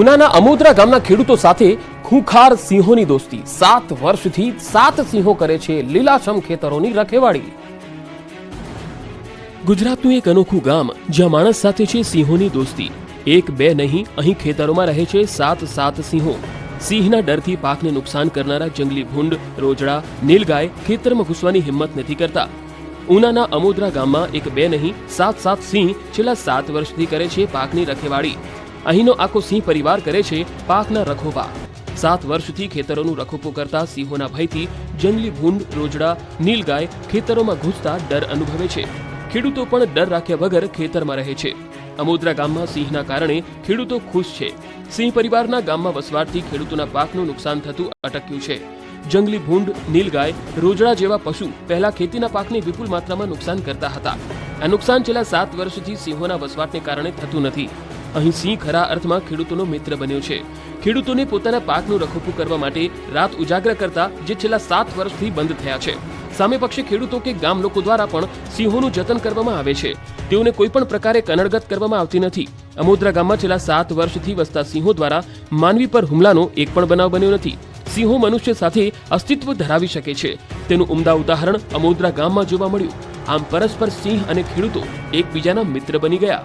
ઉનાના અમોદરા ગામના ખેડૂતો સાથે ખૂંખાર સિંહોની દોસ્તી. સાત વર્ષથી સાત સિંહો કરે છે લીલાછમ ખેતરોની રખેવાળી. ગુજરાતનું એક અનોખું ગામ જ્યાં માણસ સાથે છે સિંહોની દોસ્તી. એક, બે નહીં, અહીં ખેતરોમાં રહે છે સાત સાત સિંહો. સિંહના ડરથી પાકને નુકસાન કરનારા જંગલી ભૂંડ, રોજડા, નીલગાય ખેતરમાં ઘૂસવાની હિંમત નથી કરતા. ઉનાના અમોદરા ગામમાં એક, બે નહીં, સાત સાત સિંહ છેલ્લા સાત વર્ષથી કરે છે પાકની રખેવાળી. અહીંનો આખો સિંહ પરિવાર કરે છે પાકના રખોપા સાત વર્ષથી ખેતરોનું રખોપો કરતા સિંહોના ભયથી જંગલી ભૂંડ, રોજડા, નીલગાય ખેતરોમાં ઘૂસતા ડર અનુભવે છે. ખેડૂતો પણ ડર રાખ્યા વગર ખેતરમાં રહે છે. અમોદરા ગામમાં સિંહના કારણે ખેડૂતો ખુશ છે. સિંહ પરિવારના ગામમાં વસવાટથી ખેડૂતોના પાકનું નુકસાન થતું અટક્યું છે. જંગલી ભૂંડ, નીલગાય, રોજડા જેવા પશુ પહેલા ખેતીના પાકને વિપુલ માત્રામાં નુકસાન કરતા હતા. આ નુકસાન છેલ્લા સાત વર્ષથી સિંહોના વસવાટને કારણે થતું નથી. અહીં સિંહ ખરા અર્થમાં ખેડૂતોનો મિત્ર બન્યો છે. ખેડૂતોને પોતાના પાકનું રખોપું કરવા માટે રાત ઉજાગરા કરતા જે છેલ્લા સાત વર્ષથી બંધ થયા છે. સામે પક્ષે ખેડૂતો કે ગામ લોકો દ્વારા પણ સિંહોનું જતન કરવામાં આવે છે. તેઓને કોઈ પણ પ્રકારે કનડગત કરવામાં આવતી નથી. અમોદરા ગામમાં છેલ્લા સાત વર્ષથી વસતા સિંહો દ્વારા માનવી પર હુમલાનો એક પણ બનાવ બન્યો નથી. સિંહો મનુષ્ય સાથે અસ્તિત્વ ધરાવી શકે છે. તેનું ઉમદા ઉદાહરણ અમોદરા ગામમાં જોવા મળ્યું. આમ પરસ્પર સિંહ અને ખેડૂતો એકબીજાના મિત્ર બની ગયા.